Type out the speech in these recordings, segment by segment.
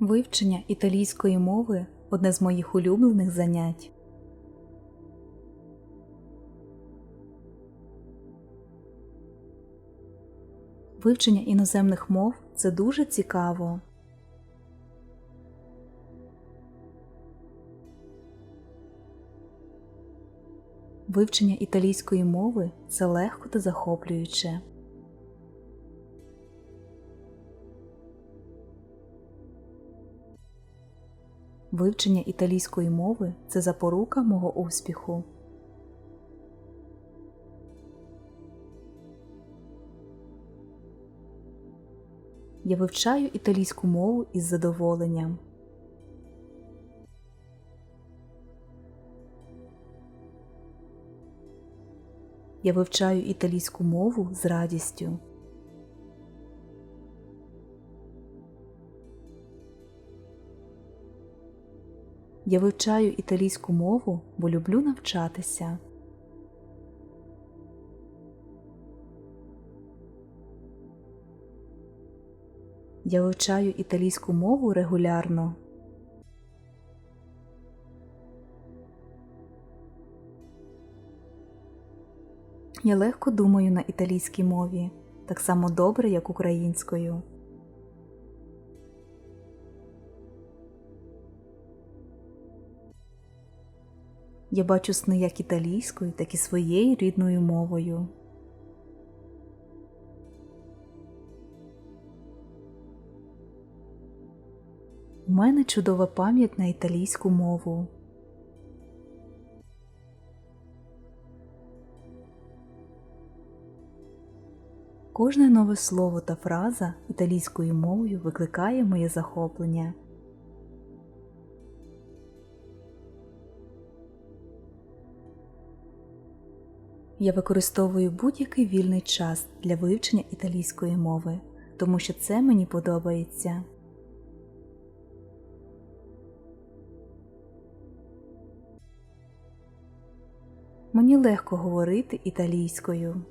Вивчення італійської мови одне з моїх улюблених занять. Вивчення іноземних мов це дуже цікаво. Вивчення італійської мови це легко та захоплююче. Вивчення італійської мови це запорука мого успіху. Я вивчаю італійську мову із задоволенням. Я вивчаю італійську мову з радістю. Я вивчаю італійську мову, бо люблю навчатися. Я вивчаю італійську мову регулярно. Я легко думаю на італійській мові, так само добре, як українською. Я бачу сни як італійською, так і своєю рідною мовою. У мене чудова пам'ять на італійську мову. Кожне нове слово та фраза італійською мовою викликає моє захоплення. Я використовую будь-який вільний час для вивчення італійської мови, тому що це мені подобається. Мені легко говорити італійською.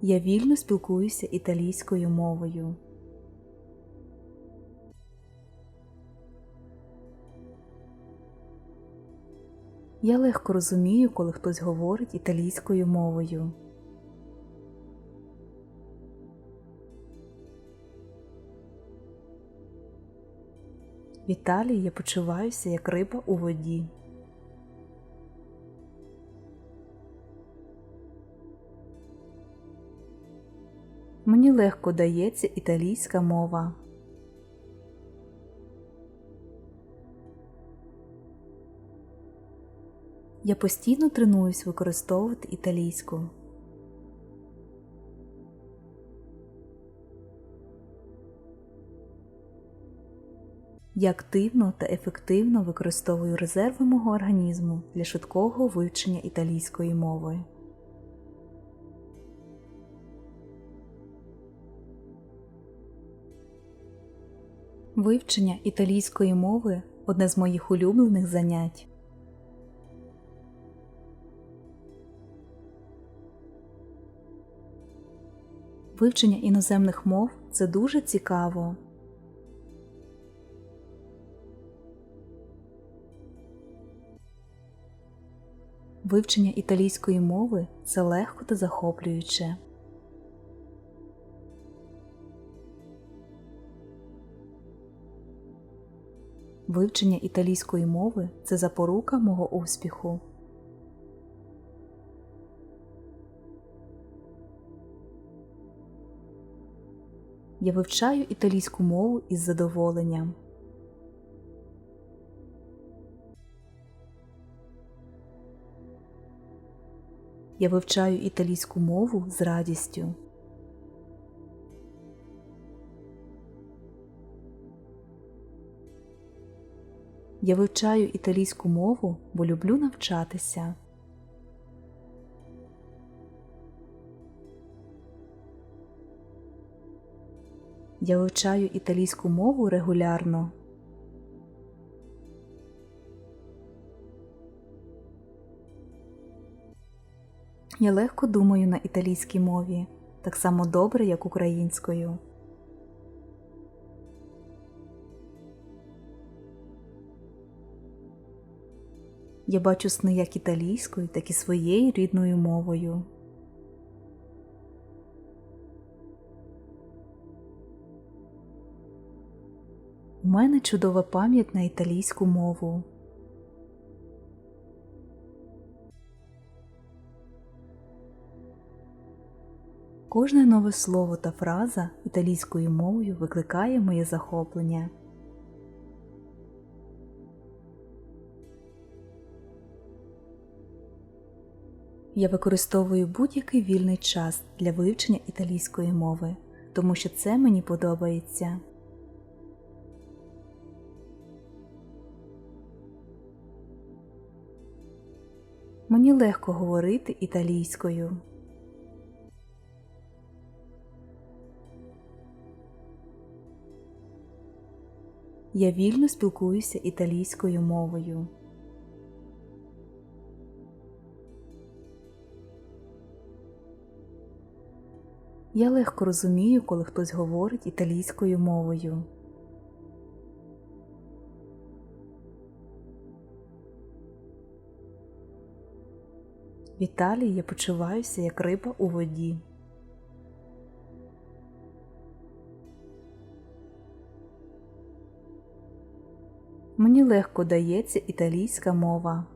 Я вільно спілкуюся італійською мовою. Я легко розумію, коли хтось говорить італійською мовою. В Італії я почуваюся як риба у воді. Мені легко дається італійська мова. Я постійно тренуюсь використовувати італійську. Я активно та ефективно використовую резерви мого організму для швидкого вивчення італійської мови. Вивчення італійської мови одне з моїх улюблених занять. Вивчення іноземних мов це дуже цікаво. Вивчення італійської мови це легко та захоплююче. Вивчення італійської мови це запорука мого успіху. Я вивчаю італійську мову із задоволенням. Я вивчаю італійську мову з радістю. Я вивчаю італійську мову, бо люблю навчатися. Я вивчаю італійську мову регулярно. Я легко думаю на італійській мові, так само добре, як українською. Я бачу сни як італійською, так і своєю рідною мовою. Мене чудова пам'ять на італійську мову. Кожне нове слово та фраза італійською мовою викликає моє захоплення. Я використовую будь-який вільний час для вивчення італійської мови, тому що це мені подобається. Мені легко говорити італійською. Я вільно спілкуюся італійською мовою. Я легко розумію, коли хтось говорить італійською мовою. В Італії я почуваюся як риба у воді. Мені легко дається італійська мова.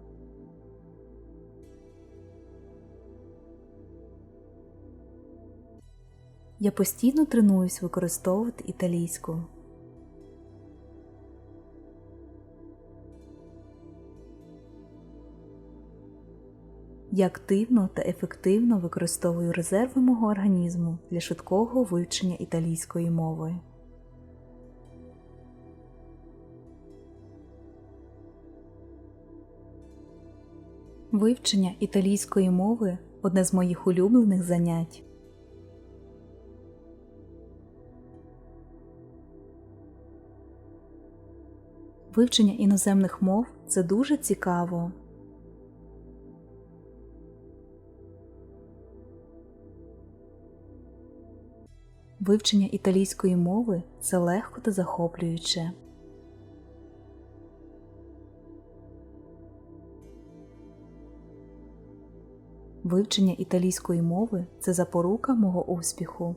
Я постійно тренуюсь використовувати італійську. Я активно та ефективно використовую резерви мого організму для швидкого вивчення італійської мови. Вивчення італійської мови одне з моїх улюблених занять. Вивчення іноземних мов це дуже цікаво. Вивчення італійської мови це легко та захоплююче. Вивчення італійської мови це запорука мого успіху.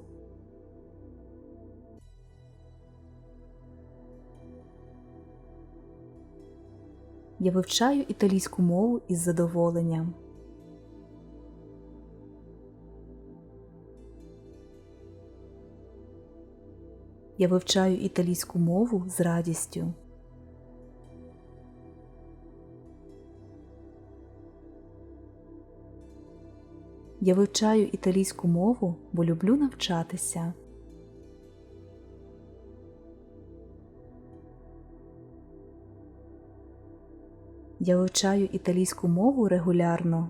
Я вивчаю італійську мову із задоволенням. Я вивчаю італійську мову з радістю. Я вивчаю італійську мову, бо люблю навчатися. Я вивчаю італійську мову регулярно.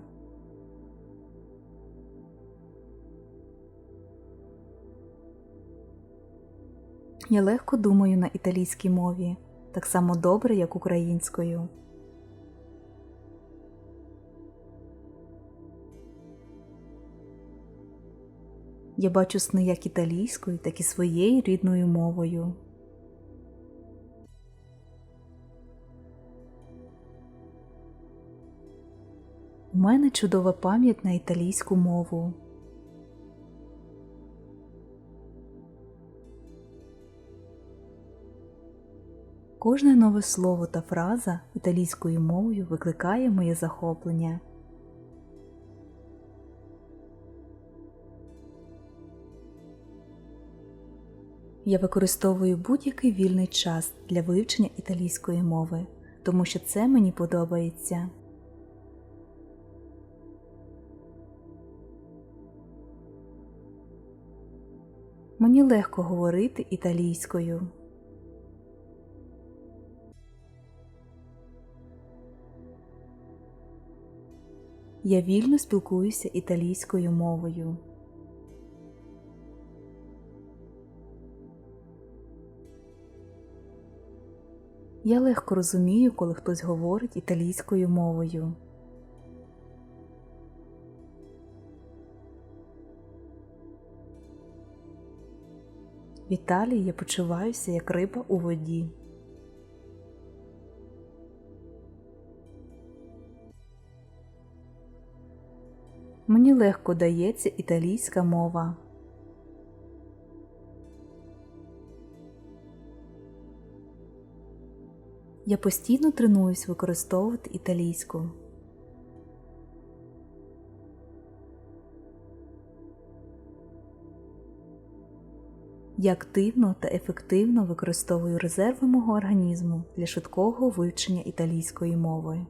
Я легко думаю на італійській мові, так само добре, як українською. Я бачу сни як італійською, так і своєю рідною мовою. У мене чудова пам'ять на італійську мову. Кожне нове слово та фраза італійською мовою викликає моє захоплення. Я використовую будь-який вільний час для вивчення італійської мови, тому що це мені подобається. Мені легко говорити італійською. Я вільно спілкуюся італійською мовою. Я легко розумію, коли хтось говорить італійською мовою. В Італії я почуваюся як риба у воді. Мені легко дається італійська мова. Я постійно тренуюсь використовувати італійську. Я активно та ефективно використовую резерви мого організму для швидкого вивчення італійської мови.